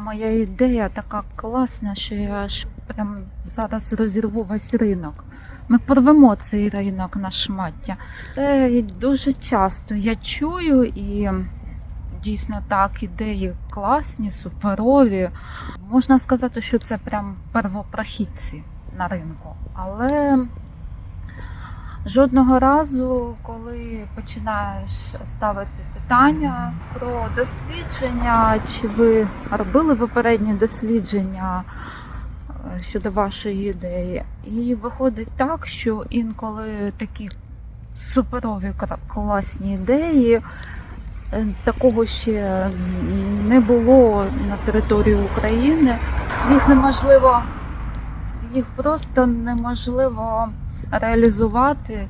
Моя ідея така класна, що я аж прям зараз розірву весь ринок. Ми порвемо цей ринок на шмаття. Це дуже часто я чую і дійсно так, ідеї класні, суперові. Можна сказати, що це прям первопрохідці на ринку. Але жодного разу, коли починаєш ставити питання про дослідження, чи ви робили попередні дослідження е, щодо вашої ідеї, і виходить так, що інколи такі суперові класні ідеї. е, Такого ще не було на території України. Їх неможливо, їх просто неможливо реалізувати,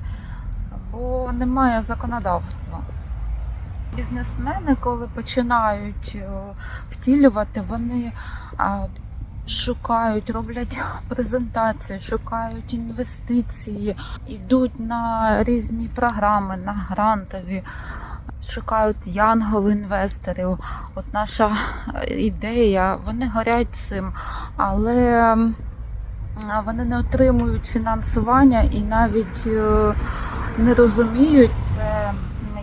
бо немає законодавства. Бізнесмени, коли починають е, втілювати, вони шукають, роблять презентації, шукають інвестиції, йдуть на різні програми, на грантові, шукають янгол-інвесторів. От наша е, ідея, вони горять цим, але вони не отримують фінансування і навіть е, не розуміють це.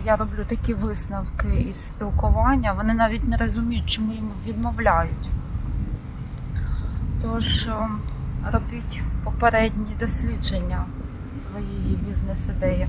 Я роблю такі висновки із спілкування. Вони навіть не розуміють, чому їм відмовляють. Тож е, робіть попередні дослідження своєї бізнес-ідеї.